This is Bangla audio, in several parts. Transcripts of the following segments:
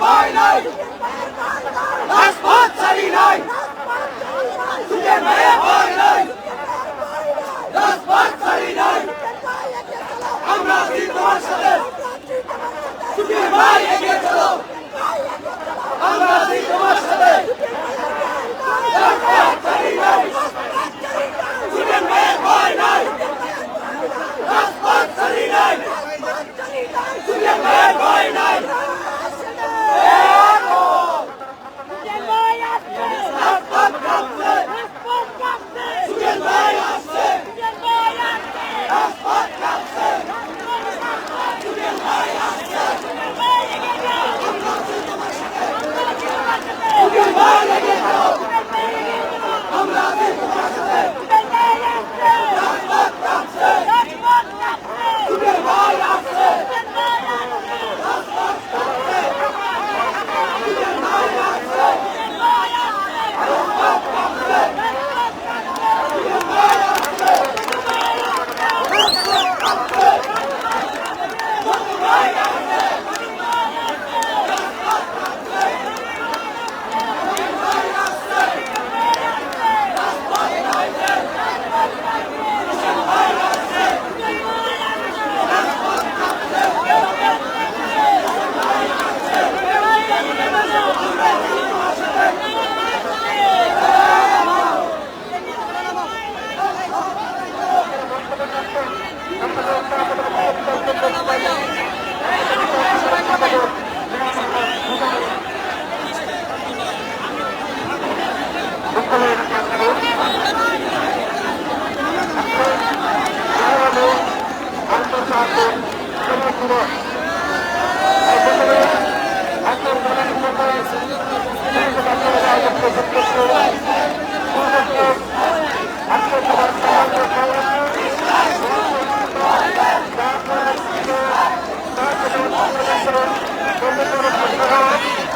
Bye, night! Vai!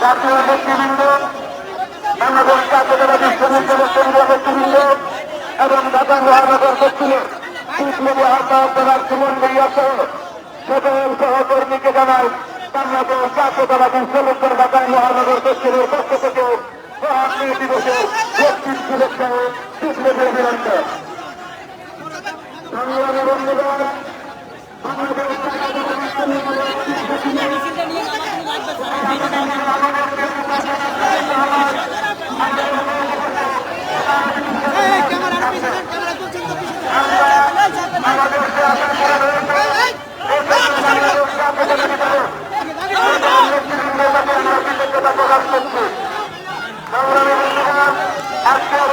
জাতীয় নেতৃবৃন্দ বাংলাদেশ জাতীয়তাবাদী শ্রমিক দলের কেন্দ্রীয় নেতৃবৃন্দ এবং ঢাকা মহানগর দক্ষিণের শীতমূল্য আহ্বায়ক জেলার সুমন সহ সকল সহকর্মীকে জানাই বাংলাদেশ জাতীয়তাবাদী শ্রমিক দল মহানগর দক্ষিণের পক্ষ থেকে মহাত্মী দিবসের বত্রিশ শুভেচ্ছা ও শীতমূল্য সংগ্রামী বন্ধুগণ বাংলাদেশ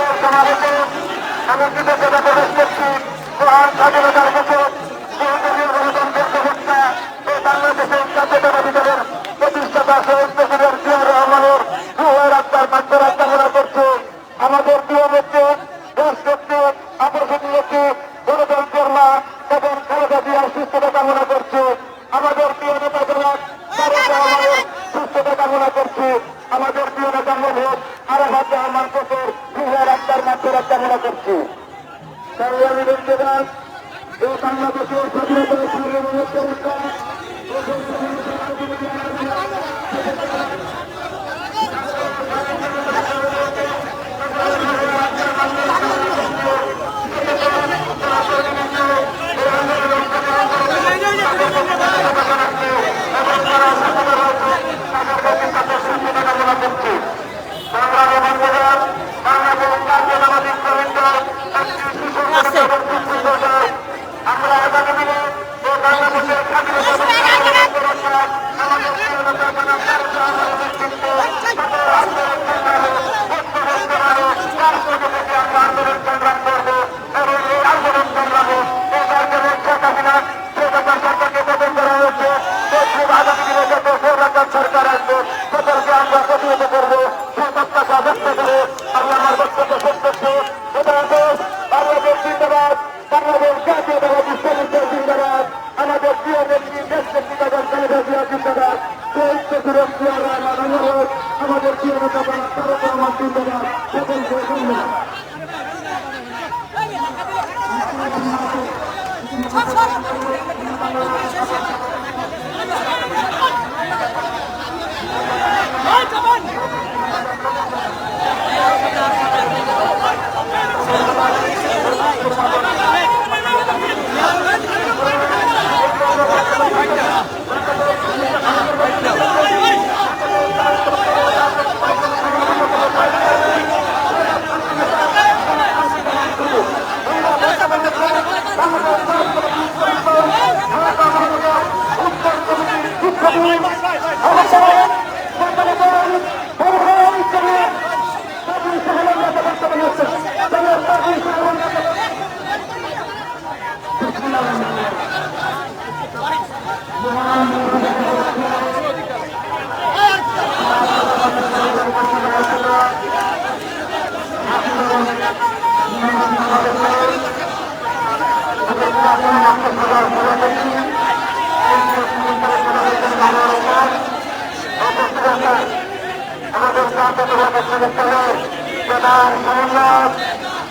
জাতীয়তাবাদী শ্রমিক দলের স্বাধীনতার বছর সুস্থতা কামনা করছি। আমাদের প্রিয় নেতা জনাব সুস্থতা কামনা করছি। আমাদের প্রিয় নেতা আর আরাফাত রহমান কোসের গৃহ রাস্তার মাত্রা কামনা করছি। এই বাংলাদেশের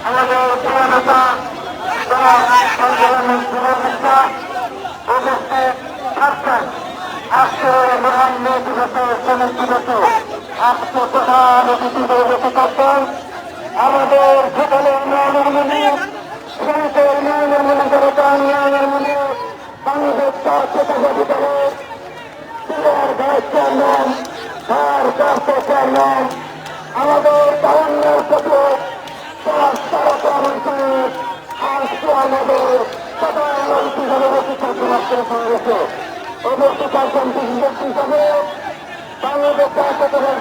আমাদের সংগ্রামের উপস্থিত থাকছেন আজকের মহান মেয়ে দিবস শ্রমিক দিবস আজকে সকলে উন্নয়নের মনে মনে মনে বাংলাদেশ চেয়ারম্যান স্বাস্থ্য চেয়ারম্যান আমাদের তারণ্যের সাথে আজকে আমাদের প্রধানমন্ত্রী জনগোষ্ঠী সংরক্ষণ করেছে অবস্থিত আছেন বিশেষ হিসাবে বাংলাদেশ স্বাস্থ্য দলের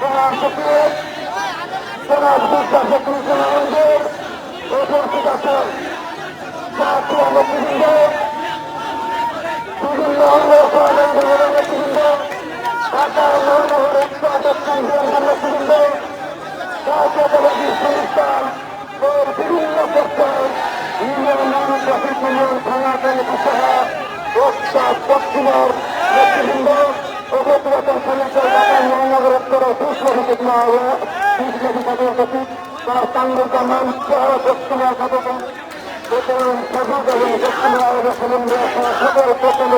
প্রধান সচিব প্রধান বিশ্বাস কৃষ্ণনন্দের উপস্থিত আছেন। জাতীয় বিভিন্ন বিভিন্ন পর্যায়ে ইউনিয়ন মানুষ ট্রাফিক ইউনিয়ন থানাতের সহ উৎসব পশ্চিমের নেতৃবৃন্দ উপস্থিত সমস্যা ঢাকার মহানগরের করে সুশ্রমিক সুশ্রমিক সচিব তার সাংবাদিক মঞ্চ পশ্চিমের সদস্য সকল প্রথম